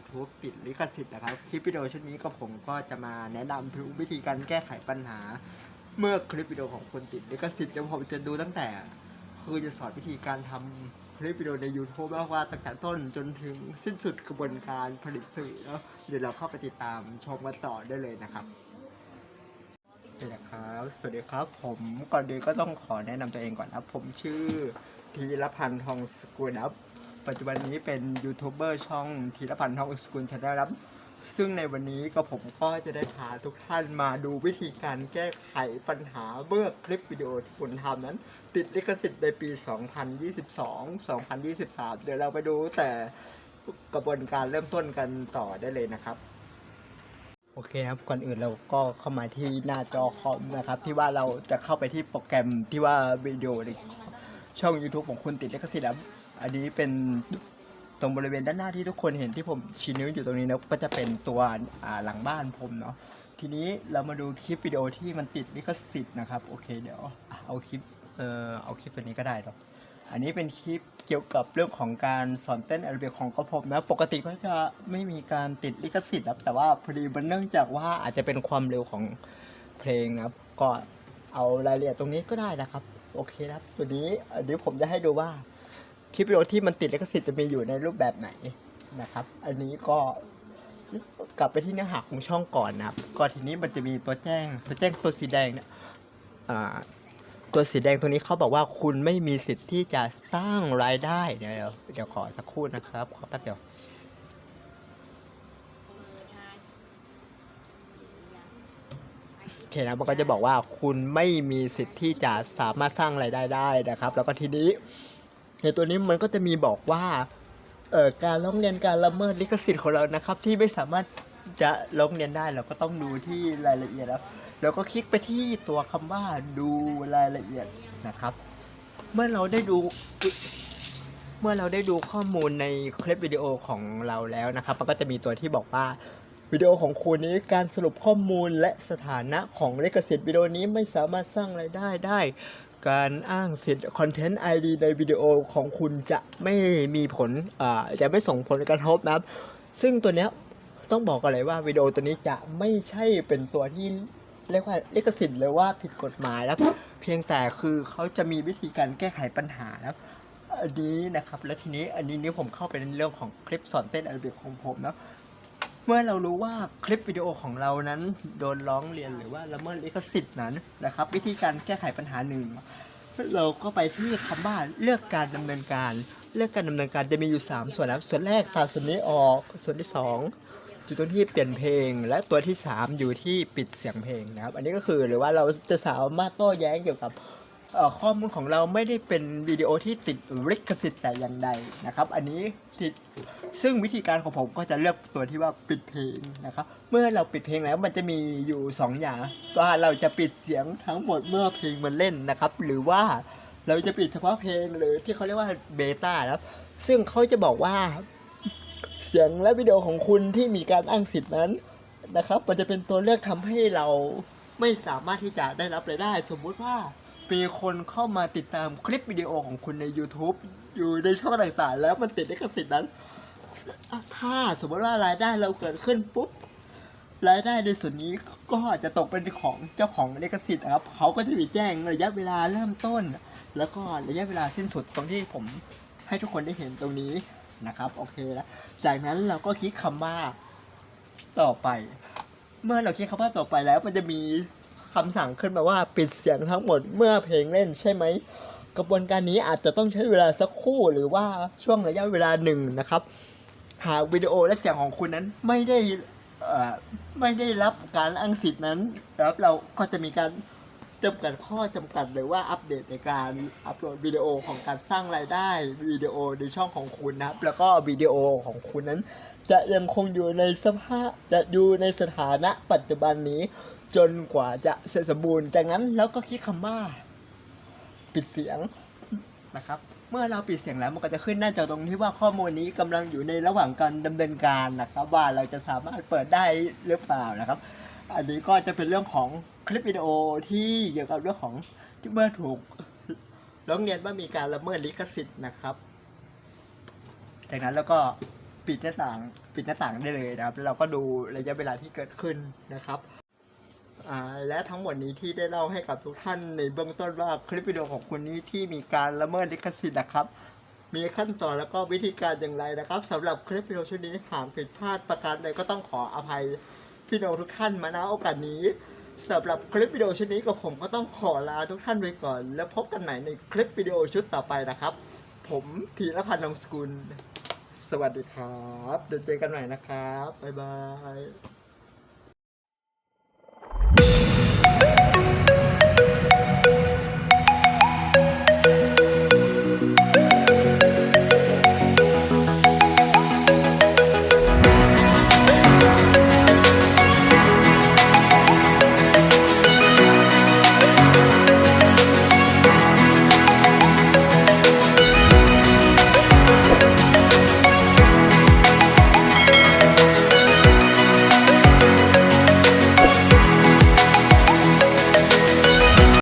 YouTube ติดลิขสิทธิ์นะครับ คลิปวิดีโอชุดนี้ก็ผมก็จะมาแนะนำถึงวิธีการแก้ไขปัญหา เมื่อคลิปวิดีโอของคุณติดลิขสิทธิ์เดี๋ยวผมจะดูตั้งแต่ คือจะสอนวิธีการทำคลิปวิดีโอใน YouTube แล้วว่าตั้งแต่ต้นจนถึงสิ้นสุดกระบวนการผลิตสื่อแล้วเดี๋ยวเราเข้าไปติดตามชมกันต่อได้เลยนะครับสวัสดีครับสวัสดีครับ ผมก่อนอื่นก็ต้องขอแนะนำตัวเองก่อนนะผมชื่อธีรพันธ์ทองสกุลครับ ปัจจุบันนี้เป็นยูทูบเบอร์ช่องธีรพันธ์ทองสกุลชาแนลครับ ซึ่งในวันนี้ก็ผมก็จะได้พาทุกท่านมาดูวิธีการแก้ไขปัญหาเมื่อคลิปวิดีโอที่คุณทำนั้น ติดลิขสิทธิ์ในปี 2022 2023 เดี๋ยวเราไปดูแต่กระบวนการเริ่มต้นกันต่อได้เลยนะครับโอเคครับ ก่อนอื่นเราก็เข้ามาที่หน้าจอคอมนะครับ ที่ว่าเราจะเข้าไปที่โปรแกรมที่ว่าวิดีโอในช่อง YouTube ของคุณติดลิขสิทธิ์ครับ อันนี้เป็นตรงบริเวณด้านหน้าที่ทุกคนเห็นที่ผมชี้นิ้วอยู่ตรงนี้นะก็จะเป็นตัวหลังบ้านผมเนาะทีนี้เรามาดูคลิปวิดีโอที่มันติดลิขสิทธิ์นะครับโอเคเดี๋ยวเอาคลิปเออเอาคลิปตัวนี้ก็ได้เนาะอันนี้เป็นคลิปเกี่ยวกับเรื่องของการสอนเต้นแอโรบิกของกระผมนะปกติก็จะไม่มีการติดลิขสิทธิ์ครับแต่ว่าพอดีมันเนื่องจากว่าอาจจะเป็นความเร็วของเพลงนะครับก็เอารายละเอียดตรงนี้ก็ได้นะครับโอเคครับตัวนี้เดี๋ยวผมจะให้ดูว่า คลิปวิดีโอที่มันติดลิขสิทธิ์จะมีอยู่ในรูปแบบไหนนะครับ อันนี้ก็กลับไปที่เนื้อหาของช่องก่อนนะครับก็ทีนี้มันจะมีตัวแจ้ง ตัวแจ้งตัวสีแดงเนี่ยตัวสีแดงตัวนี้เขาบอกว่าคุณไม่มีสิทธิ์ที่จะสร้างรายได้เดี๋ยวเดี๋ยวขอสักครู่นะครับ ขอแป๊บเดียวโอเคนะมันก็จะบอกว่าคุณไม่มีสิทธิ์ที่จะสามารถสร้างรายได้ได้นะครับ แล้วก็ทีนี้ ในตัวนี้มันก็จะมีบอกว่าเอ่อการร้องเรียนการละเมิดลิขสิทธิ์ของเรานะครับ ที่ไม่สามารถจะร้องเรียนได้เราก็ต้องดูที่รายละเอียดแล้วแล้วก็คลิกไปที่ตัวคำว่าดูรายละเอียดนะครับ เมื่อเราได้ดูเมื่อเราได้ดูข้อมูลในคลิปวิดีโอของเราแล้วนะครับ มันก็จะมีตัวที่บอกว่าวิดีโอของคุณนี้การสรุปข้อมูลและสถานะของลิขสิทธิ์วิดีโอนี้ไม่สามารถสร้างรายได้ได้ การอ้างสิทธิ์คอนเทนต์ ID ในวิดีโอของคุณจะไม่มีผลอ่าจะไม่ส่งผลกระทบนะครับ ซึ่งตัวเนี้ยต้องบอกกันเลยว่าวิดีโอตัวนี้จะไม่ใช่เป็นตัวที่เรียกว่าลิขสิทธิ์หรือว่าผิดกฎหมายแล้ว เพียงแต่คือเขาจะมีวิธีการแก้ไขปัญหาแล้วอันนี้นะครับ และทีนี้อันนี้นี่ผมเข้าไปในเรื่องของคลิปสอนเต้นอาราบิกของผมนะ มื่อเรารู้ว่าคลิปวิดีโอของเรานั้นโดนร้องเรียนหรือว่าละเมิดลิขสิทธิ์นั้นนะครับ วิธีการแก้ไขปัญหาหนึ่งเราก็ไปที่คำว่าเลือกการดำเนินการ เลือกการดำเนินการจะมีอยู่ 3 ส่วนนะครับส่วนแรกตัดส่วนนี้ออกส่วนที่2อยู่ตรงที่เปลี่ยนเพลง และตัวที่ 3 อยู่ที่ปิดเสียงเพลงนะครับ อันนี้ก็คือหรือว่าเราจะสามารถโต้แย้งเกี่ยวกับ ข้อมูลของเราไม่ได้เป็นวิดีโอที่ติดลิขสิทธิ์แต่อย่างใดนะครับ อันนี้ติดซึ่งวิธีการของผมก็จะเลือกตัวที่ว่าปิดเพลงนะครับ เมื่อเราปิดเพลงแล้วมันจะมีอยู่ 2 อย่างว่าเราจะปิดเสียงทั้งหมดเมื่อเพลงมันเล่นนะครับ หรือว่าเราจะปิดเฉพาะเพลงหรือที่เขาเรียกว่าเบต้านะครับ ซึ่งเขาจะบอกว่าเสียงและวิดีโอของคุณที่มีการอ้างสิทธิ์นั้นนะครับ มันจะเป็นตัวเลือกทำให้เราไม่สามารถที่จะได้รับรายได้ สมมุติว่า มีคนเข้ามาติดตามคลิปวิดีโอของคุณใน YouTube อยู่ในช่องต่างๆ แล้วมันติดลิขสิทธิ์นั้น ถ้าสมมติว่ารายได้เราเกิดขึ้นปุ๊บรายได้ในส่วนนี้ก็อาจจะตกเป็นของเจ้าของลิขสิทธิ์นะครับ เขาก็จะมีแจ้งระยะเวลาเริ่มต้น แล้วก็ระยะเวลาสิ้นสุดตรงที่ผมให้ทุกคนได้เห็นตรงนี้นะครับโอเคแล้วจากนั้นเราก็คลิกคำว่าต่อไป เมื่อเราคลิกคำว่าต่อไปแล้วมันจะมี คำสั่งขึ้นมาว่าปิดเสียงทั้งหมดเมื่อเพลงเล่นใช่ไหมกระบวนการนี้อาจจะต้องใช้เวลาสักครู่หรือว่าช่วงระยะเวลาหนึ่งนะครับ หากวิดีโอและเสียงของคุณนั้นไม่ได้ไม่ได้รับการอ้างสิทธิ์นั้นครับเราก็จะมีการจำกัดข้อจำกัดหรือว่าอัปเดตในการอัปโหลดวิดีโอของการสร้างรายได้วิดีโอในช่องของคุณนะครับ แล้วก็วิดีโอของคุณนั้น จะยังคงอยู่ในสภาพจะอยู่ในสถานะปัจจุบันนี้ จนกว่าจะเสร็จสมบูรณ์ จากนั้นแล้วก็คลิกคำว่า ปิดเสียงนะครับ เมื่อเราปิดเสียงแล้วมันก็จะขึ้นหน้าจอตรงที่ว่าข้อมูลนี้กำลังอยู่ในระหว่างการดำเนินการนะครับ ว่าเราจะสามารถเปิดได้หรือเปล่านะครับ อันนี้ก็จะเป็นเรื่องของคลิปวิดีโอที่เกี่ยวกับเรื่องของที่เมื่อถูกร้องเรียนว่ามีการละเมิดลิขสิทธิ์นะครับ จากนั้นแล้วก็ปิดหน้าต่างปิดหน้าต่างได้เลยนะครับแล้วเราก็ดูระยะเวลาที่เกิดขึ้นนะครับ และทั้งหมดนี้ที่ได้เล่าให้กับทุกท่านในเบื้องต้นว่าคลิปวิดีโอของคุณนี้ที่มีการละเมิดลิขสิทธิ์นะครับ มีขั้นตอนแล้วก็วิธีการอย่างไรนะครับสำหรับคลิปวิดีโอชุดนี้หากผิดพลาดประการใดก็ต้องขออภัยพี่น้องทุกท่านมาณโอกาสนี้สำหรับคลิปวิดีโอชุดนี้กับผมก็ต้องขอลาทุกท่านไปก่อน แล้วพบกันใหม่ในคลิปวิดีโอชุดต่อไปนะครับ ผมธีรพันธ์นงสกุล สวัสดีครับ เดี๋ยวเจอกันใหม่นะครับ บ๊ายบาย